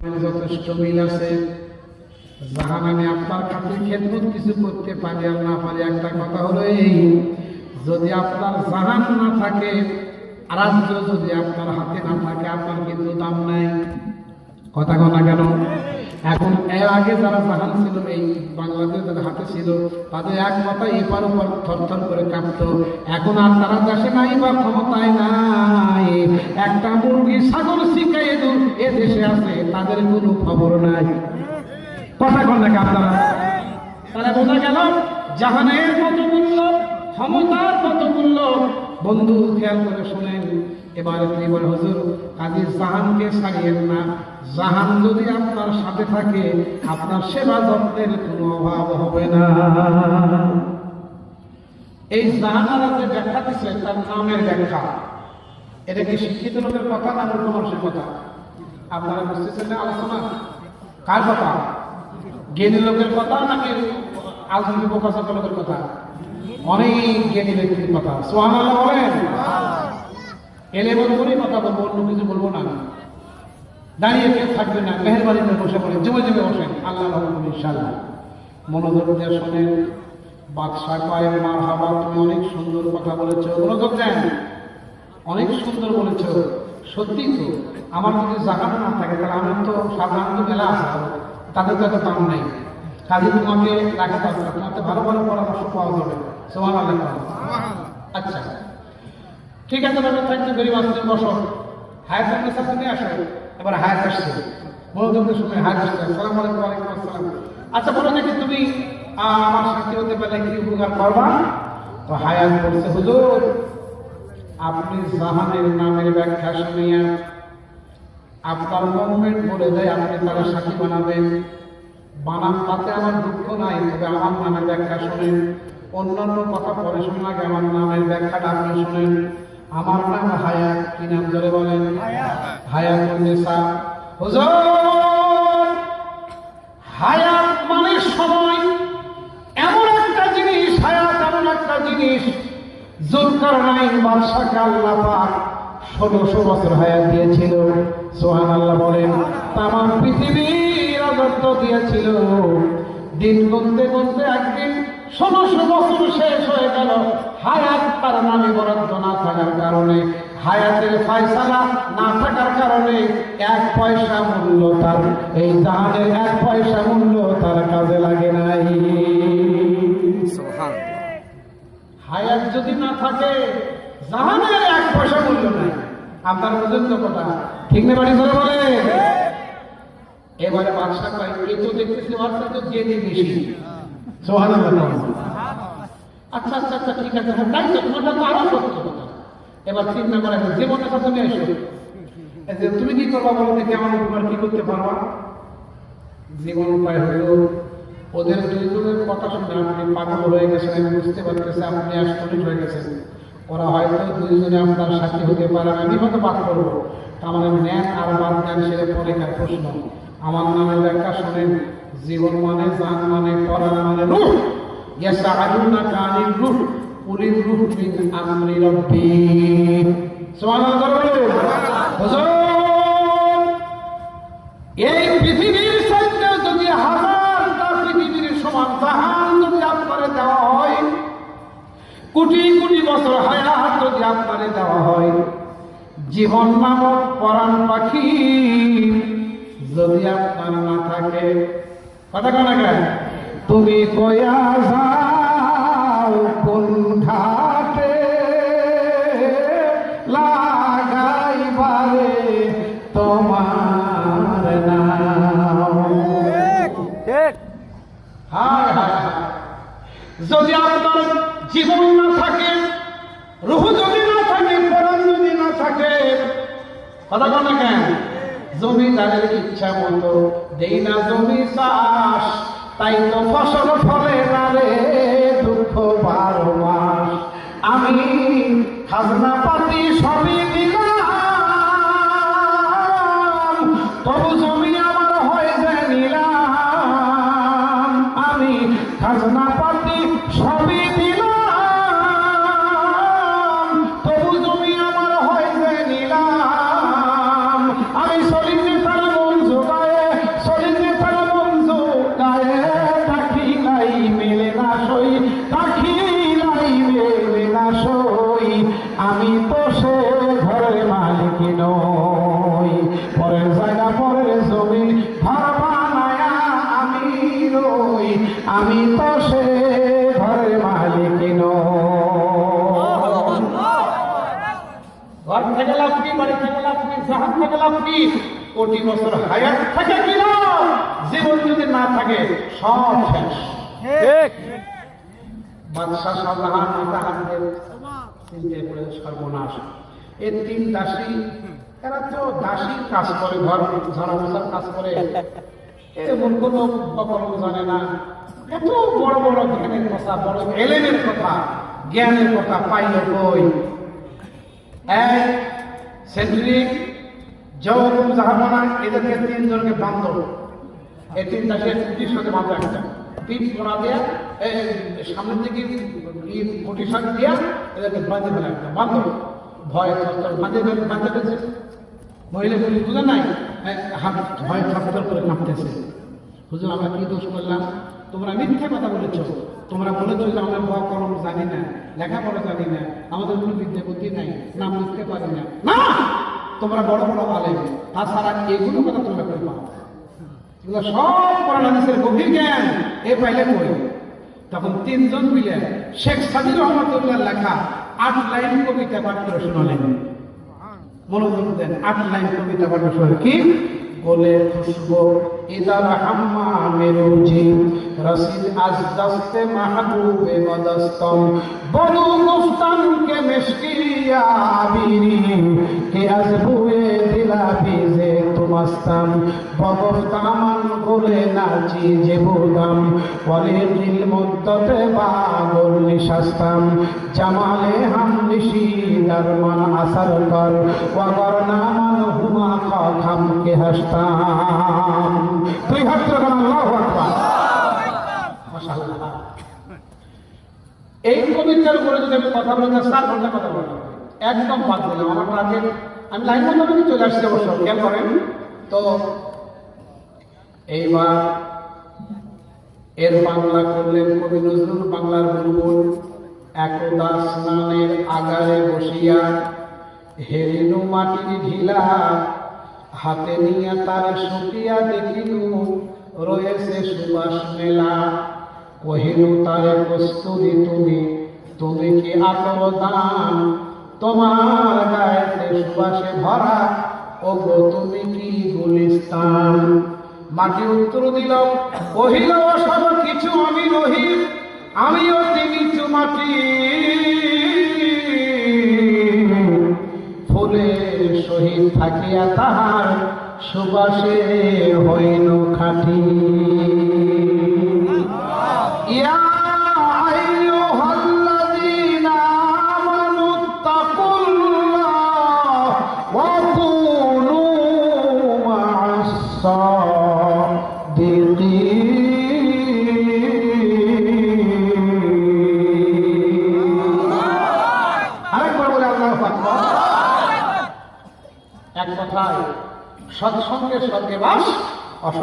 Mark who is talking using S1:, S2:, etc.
S1: যথেষ্ট মিল আছে। জাহান আমি আপনার খাতির খেদমত কিছু করতে পারি আর না পারি, একটা কথা হলো এই, যদি আপনার জাহান না থাকে রাজ্য যদি আপনার হাতে না থাকে, আপনার কিন্তু দাম নাই। কথা কথা কেন? এখন এর আগে যারা জাহান ছিল, এই বাংলাদেশ যাদের হাতে ছিল, তাদের এক কথা এপার ওপার থরথর করে কাঁপত। এখন আর তারা দেশে নাই বা ক্ষমতায় নাই। একটা মুরগি সাগর শিখাই এ দেশে আছে, তাদের কোনো খবর নাই। কথা কন নাকি আপনারা তাহলে বোঝা গেল, জাহানের কত মূল্য, ক্ষমতার কত মূল্য। বন্ধু, খেয়াল করে শোনেন এবার এবার হুজুর, কাজী জাহানকে ছাড়িয়েন না। জাহান যদি আপনার সাথে থাকে, আপনার সেবা যত্নের কোনো অভাব হবে না। এই জাহানারা যে ব্যাখ্যা দিচ্ছে তার নামের ব্যাখ্যা। এটা কি শিক্ষিত লোকের কথা না মূর্খ মানুষের কথা? আপনারা বুঝতেছেন না আলোচনা? কার কথা? জ্ঞানী লোকের কথা নাকি আলসমি প্রকাশক লোকের কথা? অনেক জ্ঞানী ব্যক্তির কথা। সোহান বলেন। এলে বলব কথা বলব, অন্য কিছু বলব না দাঁড়িয়ে কেউ থাকবে না, মেহরবানি করে বসে পড়েন জমে জমে বসেন আল্লাহ রহমান ইনশাল্লাহ মনোযোগ দিয়ে শোনেন। বাদশাহ কয়েক মার হাবা তুমি অনেক সুন্দর কথা বলেছ। মনোযোগ দেন। অনেক সুন্দর বলেছ। সত্যি তো, আমার যদি জায়গাটা না থাকে, তাহলে আমি তো সাধারণত মেলা আসা তাদের তো এত দাম নেই। কাজে তোমাকে রাখা দরকার তোমার তো ভালো ভালো পরামর্শ পাওয়া যাবে। সোমান আল্লাহ আচ্ছা। ঠিক আছে তবে থাকতে গরিব আসতে বসো। হায়াত আপনার সাথে নিয়ে আসো। এবার হায়াত আসছে। মনোযোগের সময় হায়াত আসছে। আসসালাম আলাইকুম, ওয়ালাইকুম আসসালাম। আচ্ছা বলো দেখি তুমি আমার সাথে হতে পারলে কি উপকার করবা? তো হায়াত বলছে, হুজুর, আপনি জাহানের নামের ব্যাখ্যা শুনিয়া আপনার মুভমেন্ট বলে দেয় আপনি তারা সাথী বানাবেন। বানান তাতে আমার দুঃখ নাই, তবে আমার নামের ব্যাখ্যা শোনেন। অন্যান্য কথা পরে শোনা আমার নামের ব্যাখ্যাটা আপনি শোনেন। আমার নাম হায়াত, কি নাম ধরে বলেন? হায়াত উন্নেসা হুজুর, হায়াত মানে সময়। এমন একটা জিনিস, হায়াত এমন একটা জিনিস জুলকার নাইন বাদশাকে আল্লাহ পাক ষোলোশো বছর হায়াত দিয়েছিল। সোহান আল্লাহ বলেন, তামাম পৃথিবীর রাজত্ব দিয়েছিল। দিন গুনতে গুনতে একদিন ষোলোশো বছর শেষ হয়ে গেল। হায়াত তার নামে বরাদ্দ না থাকার কারণে হায়াতের ফয়সালা না থাকার কারণে এক পয়সা মূল্য তার এই জাহানের এক পয়সা মূল্য তার কাজে লাগে নাই। হায়াত যদি না থাকে জাহানের এক পয়সা মূল্য নাই। আপনার বুঝেন তো কথা। ঠিক না বাড়ি ধরে বলে এবারে বাদশা কয় এ তো দেখতেছি ওর তো জেনে বেশি। আচ্ছা আচ্ছা আচ্ছা ঠিক আছে হ্যাঁ তাই তো তোমারটা তো আরও সত্য এবার এসো যে তুমি কি আমার উপকার কি করতে উপায় ওদের দুইজনের কথা শুনে আপনি পাগল হয়ে গেছেন বুঝতে পারতেছি, আপনি আশ্চর্য হয়ে গেছেন ওরা হয়তো দুইজনে আপনার সাথী হতে পারে আমি হয়তো বাদ করব আমার ন্যান আর বাদ জ্ঞান সেরে পরীক্ষার প্রশ্ন। আমার নামে ব্যাখ্যা শোনেন। জীবন মানে জান মানে পরাণ মানে রূহ ইয়াসআলুনা কানির রূহ কুলির রূহ মিন আমরি রাব্বি। এই পৃথিবীর সৈন্য যদি হাজারটা পৃথিবীর সমান জাহান যদি আপনারে দেওয়া হয়, কোটি কোটি বছর হায়াত যদি আপনারে দেওয়া হয়, জীবন নামক পরাণ পাখি যদি আপনার না থাকে কথা কেন? তুমি কয়া যাও কোন ঘাটে লাগাইবারে তোমার হায় হায় হায়। যদি আপনার জীবন না থাকে রুহ যদি না থাকে কোরআন যদি না থাকে কথা কন কেন? জমিদারের ইচ্ছা মতো দেই না জমি চাষ, তাই তো ফসল ফলে না রে দুঃখ বারো মাস। আমি খাজনা পাতি সবই দিলাম, তবু জমি আমার হয়ে যায় নিলাম। আমি খাজনা কোটি বছর হায়াত থাকে কিনা? জীবন যদি না থাকে সব শেষ।
S2: ঠিক।
S1: বাদশাহ শাহজাহান মাতাহানদের চিন্তায় পড়ে সর্বনাশ। এই তিন দাসী এরা তো দাসী কাজ করে ঘর ঝরা কাজ করে। তেমন কোনো কলম জানে না। এত বড় বড় জ্ঞানের কথা বড় এলেনের কথা জ্ঞানের কথা পাইল কই? এক সেন্ট্রিক জাহাবানা এদেরকে তিনজনকে বান্ধব এই তিন দাসের কুটির সাথে বাঁধা একটা পিঠ পড়া দেয়া সামনের দিকে কুটির সাথে দিয়া এদেরকে বাঁধে ফেলা একটা বান্ধব ভয় বাঁধে ফেলে বাঁধে ফেলছে। মহিলা বলি বুঝে নাই? এ, হাত ভয় থরথর করে কাঁপতেছে। হুজুর আমরা কি দোষ করলাম? তোমরা মিথ্যে কথা বলেছ। তোমরা বলেছ যে আমরা ব কলম জানি না। লেখাপড়া জানি না। আমাদের কোনো বিদ্যা বুদ্ধি নাই। নাম লিখতে পারি না। না! তোমরা বড় বড় আলেম। তাছাড়া এগুলো কথা তোমরা করবা এগুলো সব কোরআন হাদিসের গভীর জ্ঞান। এ পাইলে কই? তখন তিনজন মিলে শেখ সাজির রহমতুল্লাহ লেখা আট লাইন কবিতা পাঠ করে শোনালেন। মনোযোগ দেন, আট লাইন কবিতা পাঠ করে কি? বলে খুশবো। ইদার হাম্মা মেরুজি রসিদ আজ দস্তে মাহবুবে মদস্তম। বনু গুফতান কে মিশকিয়া আবিরি কে আজ বুয়ে দিলা তুমাস্তাম বগফতামান বলে নাচি যে বুদাম। দিল মদ্দতে বাগর নিশাস্তাম জামালে হাম দরমান আসার কর ওয়াগর নামান হুমা খাম হাসতাম। দুই হাত রাখুন এই কবিতার উপরে যদি আমি কথা বলতে চার ঘণ্টা কথা বলব। একদম বাদ দিলাম, আমার আগে আমি লাইন করে চলে আসছি অবশ্য খেয়াল করেন? তো, এইবার এর বাংলা করলেন কবি নজরুল বাংলার বুলবুল একদা স্নানের আগারে বসিয়া হেরিনু মাটির ঢিলা হাতে নিয়ে তার শুকিয়া দেখিনু, রয়েছে সুবাস মেলা। কহিনু, তারে প্রস্তুতি তুমি তুমি কি আতর দান? তোমার গায়েতে সুবাসে ভরা ও গো তুমি কি গুলিস্তান? মাটি উত্তর দিল, কহিল সব কিছু আমি রহি আমিও নিচু মাটি। ফুলের সহিত থাকিয়া তাহার সুবাসে হইল খাটি। ইয়া আইয়ুহাল্লাযীনা কথায় সৎসঙ্গে সঙ্গে বাস